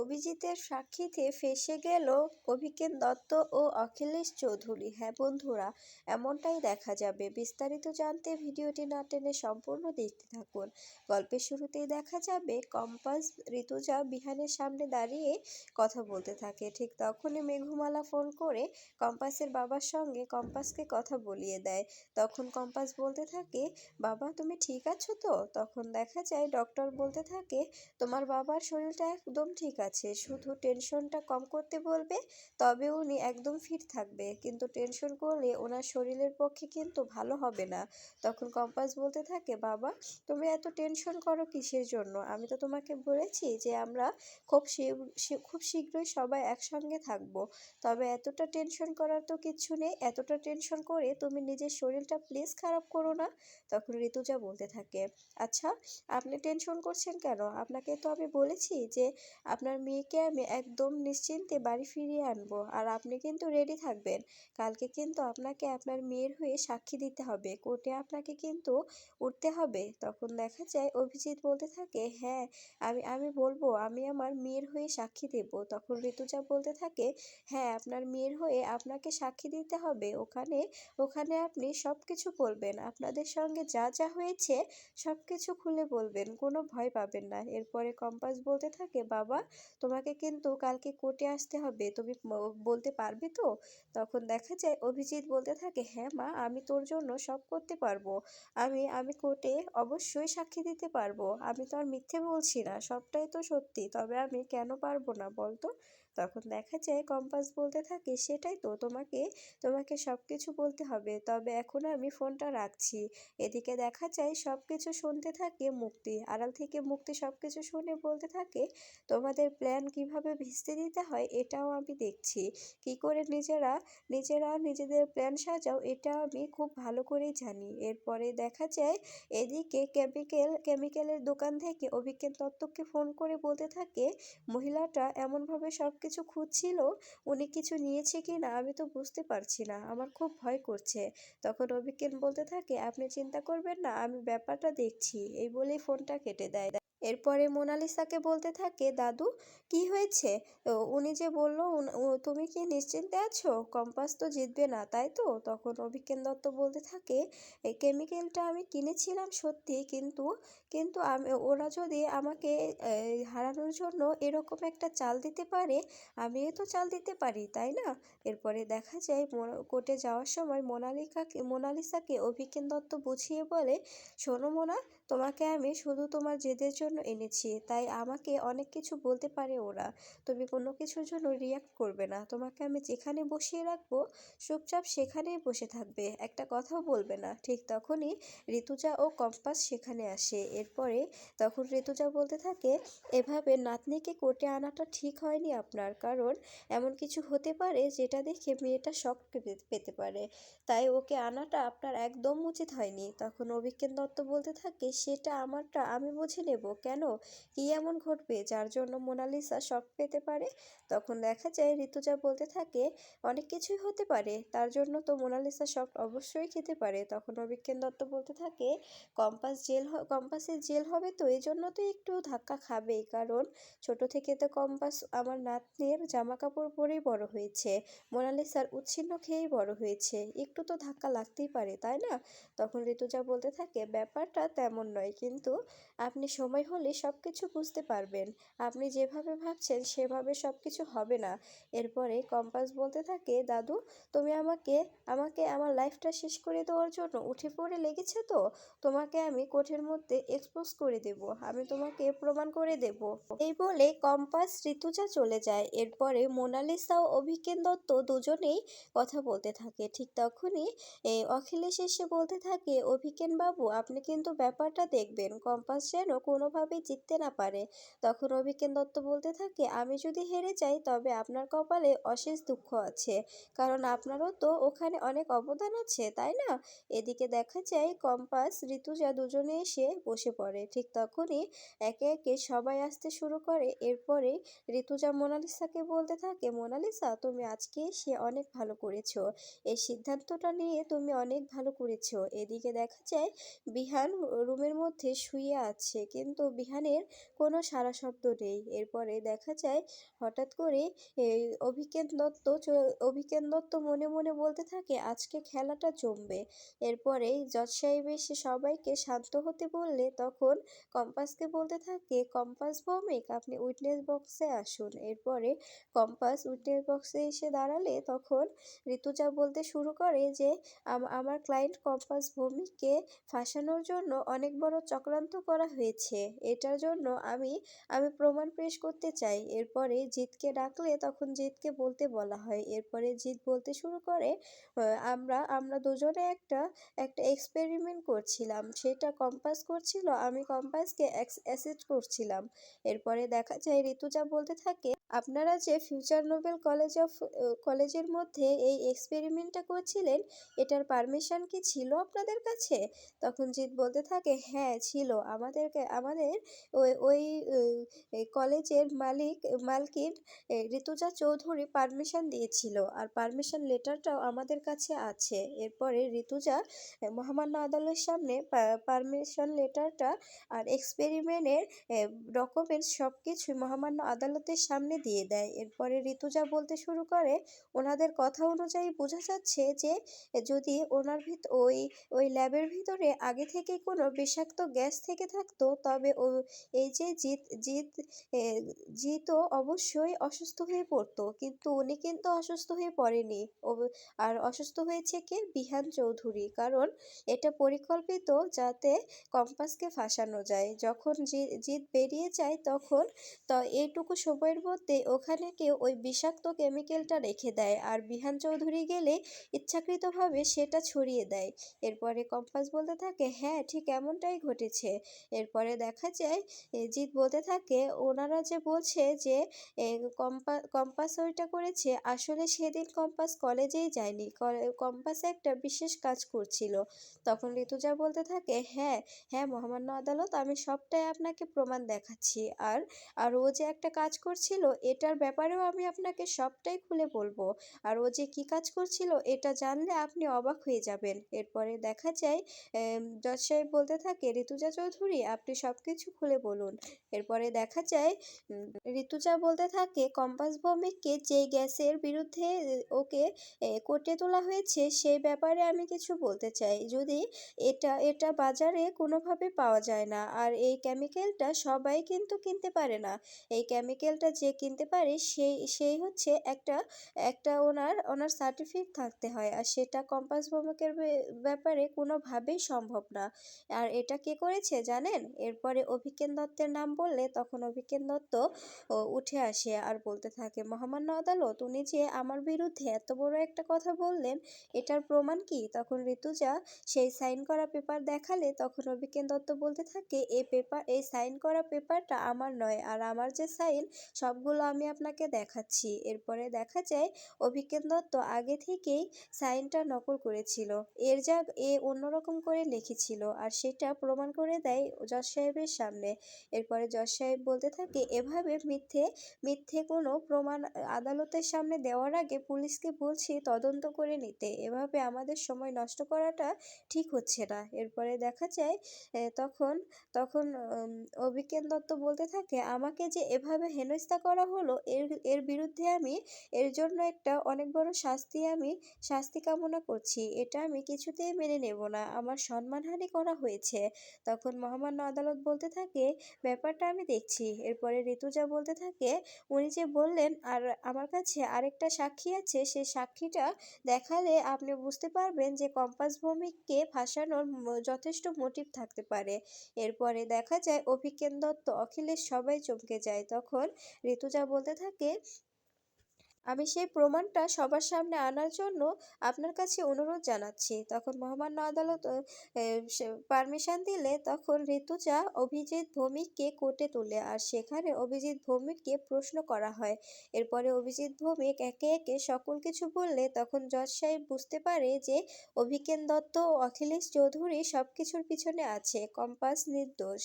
অভিজিতের সাক্ষীতে ফেঁসে গেল অভিকেন দত্ত ও অখিলেশ চৌধুরী। হ্যাঁ বন্ধুরা, এমনটাই দেখা যাবে। বিস্তারিত জানতে ভিডিওটি না টেনে সম্পূর্ণ দেখতে থাকুন। গল্পের শুরুতেই দেখা যাবে, কম্পাস ঋতুজা বিহানের সামনে দাঁড়িয়ে কথা বলতে থাকে। ঠিক তখনই মেঘমালা ফোন করে কম্পাসের বাবার সঙ্গে কম্পাসকে কথা বলিয়ে দেয়। তখন কম্পাস বলতে থাকে, বাবা, তুমি ঠিক আছো তো? তখন দেখা যায়, ডক্টর বলতে থাকে, তোমার বাবার শরীরটা একদম ঠিক আছে শুধু টেনশনটা কম করতে বলবে, তবে উনি একদম ফিট থাকবে। কিন্তু টেনশন করলে ওনার শরীরের পক্ষে কিন্তু ভালো হবে না। তখন কম্পাস বলতে থাকে, বাবা, তুমি এত টেনশন করো কিসের জন্য? আমি তো তোমাকে বলেছি যে আমরা খুব খুব শীঘ্রই সবাই একসঙ্গে থাকব। তবে এতটা টেনশন করার তো কিচ্ছু নেই। এতটা টেনশন করে তুমি নিজের শরীরটা প্লিজ খারাপ করো না। তখন ঋতুজা বলতে থাকে আচ্ছা আপনি টেনশন করছেন কেন? আপনাকে তো আমি বলেছি যে আপনার মেয়েকে আমি একদম নিশ্চিন্তে বাড়ি ফিরিয়ে আনব। আর আপনি কিন্তু রেডি থাকবেন। কালকে কিন্তু আপনাকে আপনার মেয়ের হয়ে সাক্ষী দিতে হবে। কোর্টে আপনাকে কিন্তু উঠতে হবে। তখন দেখা যায় অভিজিৎ বলতে থাকে হ্যাঁ আমি আমি বলব, আমি আমার মেয়ের হয়ে সাক্ষী দেব। তখন ঋতুজা বলতে থাকে হ্যাঁ আপনার মেয়ের হয়ে আপনাকে সাক্ষী দিতে হবে। ওখানে ওখানে আপনি সব কিছু বলবেন। আপনাদের সঙ্গে যা যা হয়েছে সব কিছু খুলে বলবেন। কোনো ভয় পাবেন না। এরপরে কম্পাস বলতে থাকে, বাবা তোমাকে কিন্তু কালকে কোর্টে আসতে হবে। তুমি বলতে পারবে তো? তখন দেখা যায় অভিজিৎ বলতে থাকে হ্যাঁ মা, আমি তোর জন্য সব করতে পারব। আমি আমি কোর্টে অবশ্যই সাক্ষী দিতে পারব। আমি তো আর মিথ্যে বলছি না, সবটাই তো সত্যি। তবে আমি কেন পারব না বলতো? তখন দেখা যায় কম্পাস বলতে থাকে, সেটাই তো, তোমাকে তোমাকে সব কিছু বলতে হবে। তবে এখন আমি ফোনটা রাখছি। এদিকে দেখা যায় সব কিছু শুনতে থাকে মুক্তি। আড়াল থেকে মুক্তি সব কিছু শুনে বলতে থাকে, তোমাদের প্ল্যান কীভাবে ভিজতে দিতে হয় এটাও আমি দেখছি। কি করে নিজেরা নিজেরা নিজেদের প্ল্যান সাজাও এটা আমি খুব ভালো করেই জানি। এরপরে দেখা যায় এদিকে কেমিক্যাল কেমিক্যালের দোকান থেকে অভিজ্ঞান দত্তকে ফোন করে বলতে থাকে, মহিলাটা এমনভাবে সব কিছু খুঁজছিল, উনি কিছু নিয়েছে কি না আমি তো বুঝতে পারছি না। আমার খুব ভয় করছে। তখন অভিজ্ঞান বলতে থাকে, আপনি চিন্তা করবেন না, আমি ব্যাপারটা দেখছি। এই বলেই ফোনটা কেটে দেয়। এরপরে মোনালিসাকে বলতে থাকে, দাদু, কি হয়েছে? উনি যে বলল তুমি কি নিশ্চিন্তে আছো? কম্পাস তো জিতবে না, তাই তো? তখন অভিজ্ঞান দত্ত বলতে থাকে এই কেমিক্যালটা আমি কিনেছিলাম সত্যি, কিন্তু কিন্তু আমি, ওরা যদি আমাকে হারানোর জন্য এরকম একটা চাল দিতে পারে, আমিও তো চাল দিতে পারি, তাই না? এরপরে দেখা যায় কোর্টে যাওয়ার সময় মোনালিকাকে মোনালিসাকে অভিজ্ঞান দত্ত বুঝিয়ে বলে, শোনো মোনা তোমাকে আমি শুধু তোমার জেদের জন্য এনেছি, তাই আমাকে অনেক কিছু বলতে পারে ওরা। তুমি কোনো কিছুর জন্য রিয়াক্ট করবে না। তোমাকে আমি যেখানে বসিয়ে রাখব, চুপচাপ সেখানেই বসে থাকবে। একটা কথাও বলবে না। ঠিক তখনই ঋতুজা ও কম্পাস সেখানে আসে। এরপরে তখন ঋতুজা বলতে থাকে, এভাবে নাতনিকে কোর্টে আনাটা ঠিক হয়নি আপনার, কারণ এমন কিছু হতে পারে যেটা দেখে মেয়েটা শক পেতে পারে। তাই ওকে আনাটা আপনার একদম উচিত হয়নি। তখন অভিজ্ঞান দত্ত বলতে থাকে সেটা আমারটা আমি বুঝে নেব। কেন? কি এমন ঘটবে? যার জন্য মোনালিসা শক পেতে পারে? তখন দেখা যায় ঋতুজা বলতে থাকে, অনেক কিছুই হতে পারে। তার জন্য তো মোনালিসা শক অবশ্যই খেতে পারে। তখন অভিজ্ঞান দত্ত বলতে থাকে, কম্পাস জেল কম্পাসের জেল হবে তো, এই জন্য তো একটু ধাক্কা খাবেই। কারণ ছোট থেকে তো কম্পাস আমার নাতনির জামা কাপড় পরেই বড় হয়েছে। মোনালিসার উচ্ছিন্ন খেয়েই বড় হয়েছে। একটু তো ধাক্কা লাগতেই পারে, তাই না? তখন ঋতুজা বলতে থাকে, ব্যাপারটা তেমন নয়, কিন্তু আপনি সময় হলে সব কিছু বুঝতে পারবেন। আপনি যেভাবে ভাবছেন সেভাবে সব কিছু হবে না। এরপরে কম্পাস বলতে থাকে, দাদু, তুমি আমাকে আমাকে আমার লাইফটা শেষ করে দেওয়ার জন্য উঠে পড়ে লেগেছে তো? তোমাকে আমি কোঠের মধ্যে এক্সপোজ করে দেব। আমি তোমাকে প্রমাণ করে দেব। এই বলে কম্পাস ঋতুজা চলে যায়। এরপরে মোনালিসা ও অভিজ্ঞান দত্ত দুজনেই কথা বলতে থাকে। ঠিক তখনই অখিলেশ এসে বলতে থাকে অভিজ্ঞান বাবু, আপনি কিন্তু ব্যাপারটা দেখবেন। কম্পাস যেন কোনোভাবেই জিততে না পারে। তখন অভিজ্ঞান দত্ত বলতে থাকে, আমি যদি হেরে যাই, তবে আপনার কপালে অশেষ দুঃখ আছে। কারণ আপনারও তো ওখানে অনেক অবদান আছে, তাই না? এদিকে দেখা যায়, কম্পাস, ঋতুজা দুজনে এসে বসে পড়ে। ঠিক তখনই একে একে সবাই আসতে শুরু করে। এরপরে ঋতুজা মোনালিসাকে বলতে থাকে, মোনালিসা, তুমি আজকে এসে অনেক ভালো করেছ। এই সিদ্ধান্তটা নিয়ে তুমি অনেক ভালো করেছ। এদিকে দেখা যায়, বিহান রুমে রুমের মধ্যে শুয়ে আছে, কিন্তু বিহানের কোনো সারা শব্দ নেই। এরপরে দেখা যায়, হঠাৎ করে অভিকেন দত্ত অভিকেন দত্ত মনে মনে বলতে থাকে, আজকে খেলাটা জমবে। এরপরে জজ সাহেব এসে সবাইকে শান্ত হতে বললে তখন কম্পাসকে বলতে থাকে, কম্পাস ভৌমিক, আপনি উইটনেস বক্সে আসুন। এরপরে কম্পাস উইটনেস বক্সে এসে দাঁড়ালে তখন ঋতুজা বলতে শুরু করে যে আমার ক্লায়েন্ট কম্পাস ভৌমিককে ফাঁসানোর জন্য অনেক বড় চক্রান্ত করা হয়েছে। এটার জন্য আমি আমি প্রমাণ পেশ করতে চাই। এরপরে জিতকে ডাকলে তখন জিতকে বলতে বলা হয়। এরপরে জিত বলতে শুরু করে আমরা আমরা দুজনে একটা একটা এক্সপেরিমেন্ট করছিলাম। সেটা কম্পাস করছিল, আমি কম্পাসকে অ্যাসিস্ট করছিলাম। এরপরে দেখা যায়, ঋতুজা বলতে থাকে আপনারা যে ফিউচার নোবেল কলেজ অফ কলেজের মধ্যে এই এক্সপেরিমেন্টটা করছিলেন, এটার পারমিশন কি ছিল আপনাদের কাছে? তখন জিৎ বলতে থাকে হ্যাঁ ছিল। আমাদেরকে, আমাদের ওই ওই কলেজের মালিক, মালকিন ঋতুজা চৌধুরী পারমিশন দিয়েছিল। আর পারমিশন লেটারটাও আমাদের কাছে আছে। এরপরে ঋতুজা মহামান্য আদালতের সামনে পারমিশন লেটারটা আর এক্সপেরিমেন্টের ডকুমেন্টস সব কিছুই মহামান্য আদালতের সামনে দিয়ে দেয়। এরপরে ঋতুজা বলতে শুরু করে, ওনাদের কথা অনুযায়ী বোঝা যাচ্ছে যে, যদি ওনার ভিত, ওই ওই ল্যাবের ভিতরে আগে থেকে কোনো বিষাক্ত গ্যাস থেকে থাকতো, তবে ও, এই যে জিত জিত জিতও অবশ্যই অসুস্থ হয়ে পড়তো। কিন্তু উনি কিন্তু অসুস্থ হয়ে পড়েনি। আর অসুস্থ হয়েছে কে? বিহান চৌধুরী। কারণ এটা পরিকল্পিত যাতে কম্পাসকে ফাঁসানো যায়। যখন জিত বেরিয়ে যায় তখন তো, এইটুকু সময়ের মধ্যে ওখানে কেউ ওই বিষাক্ত কেমিক্যালটা রেখে দেয় আর বিহান চৌধুরী গেলে ইচ্ছাকৃতভাবে সেটা ছড়িয়ে দেয়। এরপরে কম্পাস বলতে থাকে হ্যাঁ ঠিক এমনটাই ঘটেছে। এরপরে দেখা যায় জিৎ বলতে থাকে, ওনারা যে বলছে যে কম্পাস কম্পাস ওইটা করেছে, আসলে সেদিন কম্পাস কলেজেই যায়নি। কম্পাস একটা বিশেষ কাজ করছিল। তখন ঋতুজা বলতে থাকে হ্যাঁ হ্যাঁ মহামান্য আদালত, আমি সবটাই আপনাকে প্রমাণ দেখাচ্ছি। আর আর ও যে একটা কাজ করছিল এটার ব্যাপারেও আমি আপনাকে সবটাই খুলে বলব। আর ও যে কী কাজ করছিল এটা জানলে আপনি অবাক হয়ে যাবেন। এরপরে দেখা যায় জজ সাহেব বলতে থাকে, ঋতুজা চৌধুরী, আপনি সব কিছু খুলে বলুন। এরপরে দেখা যায় ঋতুজা বলতে থাকে, কম্পাস ভৌমিককে যে গ্যাসের বিরুদ্ধে ওকে কোর্টে তোলা হয়েছে, সেই ব্যাপারে আমি কিছু বলতে চাই। যদি এটা এটা বাজারে কোনোভাবে পাওয়া যায় না, আর এই কেমিক্যালটা সবাই কিন্তু কিনতে পারে না। এই কেমিক্যালটা যে কিনতে পারে সেই সেই হচ্ছে একটা একটা ওনার ওনার সার্টিফিকেট থাকতে হয়। আর সেটা কম্পাস ভৌমিকের ব্যাপারে কোনোভাবেই সম্ভব না। আর এটা কে করেছে জানেন? এরপরে অভিকেন দত্তের নাম বললে তখন অভিকেন দত্ত উঠে আসে আর বলতে থাকে, মহামান্য আদালত, উনি যে আমার বিরুদ্ধে এত বড় একটা কথা বললেন, এটার প্রমাণ কি? তখন ঋতুজা সেই সাইন করা পেপার দেখালে তখন অভিকেন দত্ত বলতে থাকে এই পেপার, এই সাইন করা পেপারটা আমার নয়। আর আমার যে সাইন, সবগুলো আমি আপনাকে দেখাচ্ছি। এরপরে দেখা যায় অভিকেন দত্ত আগে থেকেই সাইনটা নকল করেছিল। এর যা এ অন্যরকম করে লিখেছিল আর সেটা প্রমাণ করে দেয় জজ সাহেবের সামনে। এরপরে জজ সাহেব বলতে থাকে, এভাবে মিথ্যে মিথ্যে কোনো প্রমাণ আদালতের সামনে দেওয়ার আগে পুলিশকে বলছি তদন্ত করে নিতে। এভাবে আমাদের সময় নষ্ট করাটা ঠিক হচ্ছে না। এরপরে দেখা যায় তখন তখন অভিজ্ঞান দত্ত বলতে থাকে, আমাকে যে এভাবে হেনস্থা করা হলো, এর এর বিরুদ্ধে আমি, এর জন্য একটা অনেক বড় শাস্তি আমি, শাস্তি কামনা করছি। এটা আমি কিছুতেই মেনে নেব না। আমার সম্মানহানি করা হয়েছে। তখন মহামান্য আদালত বলতে থাকে, ব্যাপারটা আমি দেখছি। এরপরে ঋতুজা বলতে থাকে, উনি যে বললেন, আর আমার কাছে আরেকটা সাক্ষী আছে, সেই সাক্ষীটা দেখালে আপনি বুঝতে পারবেন যে কম্পাস ভৌমিককে ফাঁসানোর যথেষ্ট মোটিভ থাকতে পারে। এরপরে দেখা যায়, অভিজ্ঞান দত্ত অখিলেশ সবাই চমকে যায়। তখন ঋতুজা বলতে থাকে, আমি সেই প্রমাণটা সবার সামনে আনার জন্য আপনার কাছে অনুরোধ জানাচ্ছি। তখন মহামান্য আদালত পারমিশন দিলে তখন ঋতুজা অভিজিৎ ভৌমিককে কোর্টে তোলে আর সেখানে অভিজিৎ ভৌমিককে প্রশ্ন করা হয়। এরপরে অভিজিৎ ভৌমিক একে একে সকল কিছু বললে তখন জজ সাহেব বুঝতে পারে যে অভিকেন দত্ত ও অখিলেশ চৌধুরী সব কিছুর পিছনে আছে, কম্পাস নির্দোষ।